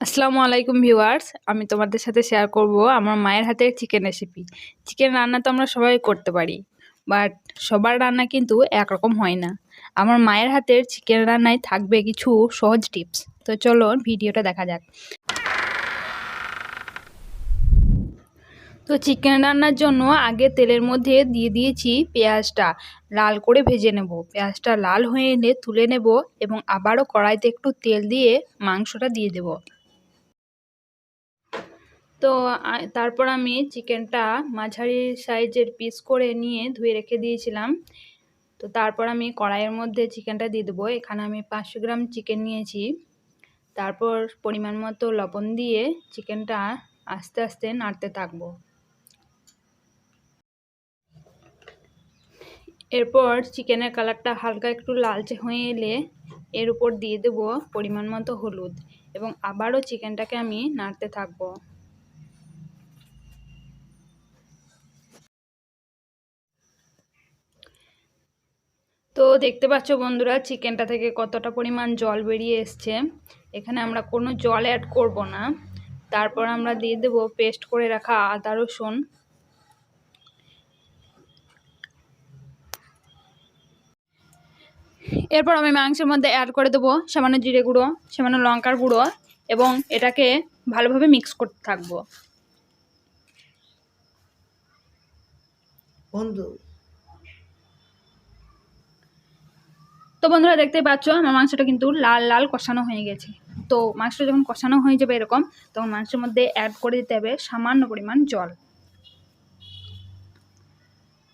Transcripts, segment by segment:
আসসালামু আলাইকুম ভিউয়ার্স, আমি তোমাদের সাথে শেয়ার করব আমার মায়ের হাতের চিকেন রেসিপি চিকেন রান্না তো আমরা সবাই করতে পারি বাট সবার রান্না কিন্তু একরকম হয় না। আমার মায়ের হাতের চিকেন রান্নায় থাকবে কিছু সহজ টিপস তো চলো ভিডিওটা দেখা যাক। তো চিকেন রান্নার জন্য আগে তেলের মধ্যে দিয়ে দিয়েছি পেঁয়াজটা, লাল করে ভেজে নেব। পেঁয়াজটা লাল হয়ে এলে তুলে নেব এবং আবারও কড়াইতে একটু তেল দিয়ে মাংসটা দিয়ে দেব। তো তারপর আমি চিকেনটা মাঝারি সাইজের পিস করে নিয়ে ধুয়ে রেখে দিয়েছিলাম। তো তারপর আমি কড়াইয়ের মধ্যে চিকেনটা দিয়ে দেবো। এখানে আমি পাঁচশো গ্রাম চিকেন নিয়েছি। তারপর পরিমাণ মতো লবণ দিয়ে চিকেনটা আস্তে আস্তে নাড়তে থাকব। এরপর চিকেনের কালারটা হালকা একটু লালচে হয়ে এলে এর উপর দিয়ে দেব পরিমাণ মতো হলুদ এবং আবারও চিকেনটাকে আমি নাড়তে থাকব। তো দেখতে পাচ্ছ বন্ধুরা, চিকেনটা থেকে কতটা পরিমাণ জল বেরিয়ে এসছে। এখানে আমরা কোনো জল অ্যাড করব না। তারপর আমরা দিয়ে দেব পেস্ট করে রাখা আদা রসুন। এরপর আমি মাংসের মধ্যে অ্যাড করে দেবো সামান্য জিরে গুঁড়ো, সামান্য লঙ্কার গুঁড়ো এবং এটাকে ভালোভাবে মিক্স করতে থাকব। বন্ধু তো বন্ধুরা দেখতে পাচ্ছ, আমার মাংসটা কিন্তু লাল লাল কষানো হয়ে গেছে। তো মাংসটা যখন কষানো হয়ে যাবে এরকম, তখন মাংসের মধ্যে অ্যাড করে দিতে হবে সামান্য পরিমাণ জল।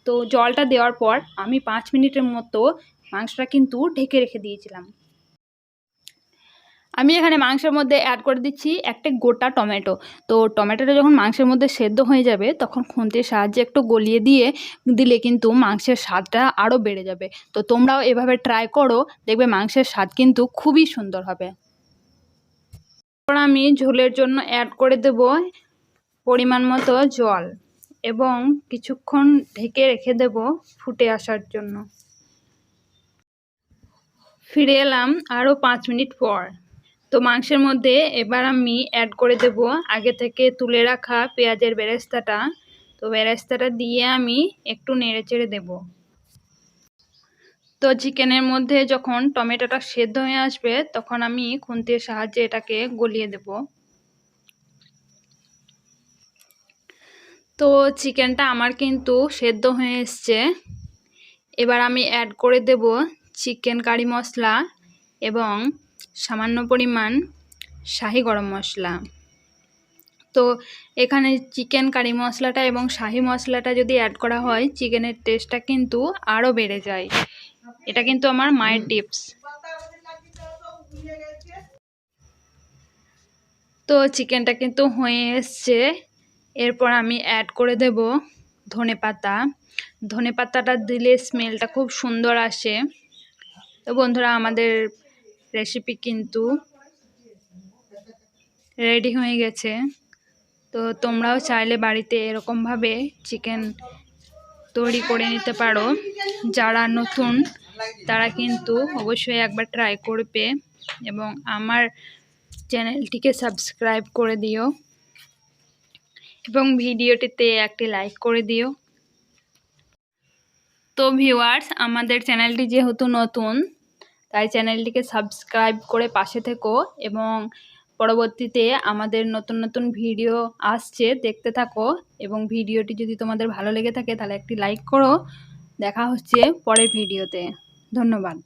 তো জলটা দেওয়ার পর আমি পাঁচ মিনিটের মতো মাংসটা কিন্তু ঢেকে রেখে দিয়েছিলাম। আমি এখানে মাংসের মধ্যে অ্যাড করে দিচ্ছি একটা গোটা টমেটো তো টমেটোটা যখন মাংসের মধ্যে সেদ্ধ হয়ে যাবে, তখন খুন্তির সাহায্যে একটু গলিয়ে দিয়ে দিলে কিন্তু মাংসের স্বাদটা আরও বেড়ে যাবে। তো তোমরাও এভাবে ট্রাই করো, দেখবে মাংসের স্বাদ কিন্তু খুবই সুন্দর হবে। তারপর আমি ঝোলের জন্য অ্যাড করে দেব পরিমাণ মতো জল এবং কিছুক্ষণ ঢেকে রেখে দেব ফুটে আসার জন্য। ফিরে এলাম আরও পাঁচ মিনিট পর। তো মাংসের মধ্যে এবার আমি অ্যাড করে দেব আগে থেকে তুলে রাখা পেঁয়াজের বেরেস্তাটা। তো বেরেস্তাটা দিয়ে আমি একটু নেড়ে চেড়ে দেব। তো চিকেনের মধ্যে যখন টমেটোটা সেদ্ধ হয়ে আসবে, তখন আমি খুন্তির সাহায্যে এটাকে গলিয়ে দেব। তো চিকেনটা আমার কিন্তু সেদ্ধ হয়ে এসছে। এবার আমি অ্যাড করে দেব চিকেন কারি মশলা এবং সামান্য পরিমাণ শাহি গরম মশলা। তো এখানে চিকেন কারি মশলাটা এবং শাহি মশলাটা যদি অ্যাড করা হয়, চিকেনের টেস্টটা কিন্তু আরও বেড়ে যায়। এটা কিন্তু আমার মায়ের টিপস তো চিকেনটা কিন্তু হয়ে এসছে। এরপর আমি অ্যাড করে দেব ধনে পাতা। ধনে পাতাটা দিলে স্মেলটা খুব সুন্দর আসে। তো বন্ধুরা, আমাদের রেসিপি কিন্তু রেডি হয়ে গেছে। তো তোমরাও চাইলে বাড়িতে এরকমভাবে চিকেন তৈরি করে নিতে পারো। যারা নতুন, তারা কিন্তু অবশ্যই একবার ট্রাই করবে এবং আমার চ্যানেলটিকে সাবস্ক্রাইব করে দিও এবং ভিডিওটিতে একটি লাইক করে দিও। তো ভিউয়ার্স আমাদের চ্যানেলটি যেহেতু নতুন তাই চ্যানেলটিকে সাবস্ক্রাইব করে পাশে থেকো এবং পরবর্তীতে আমাদের নতুন নতুন ভিডিও আসছে, দেখতে থাকো এবং ভিডিওটি যদি তোমাদের ভালো লেগে থাকে তাহলে একটি লাইক করো। দেখা হচ্ছে পরের ভিডিওতে। ধন্যবাদ।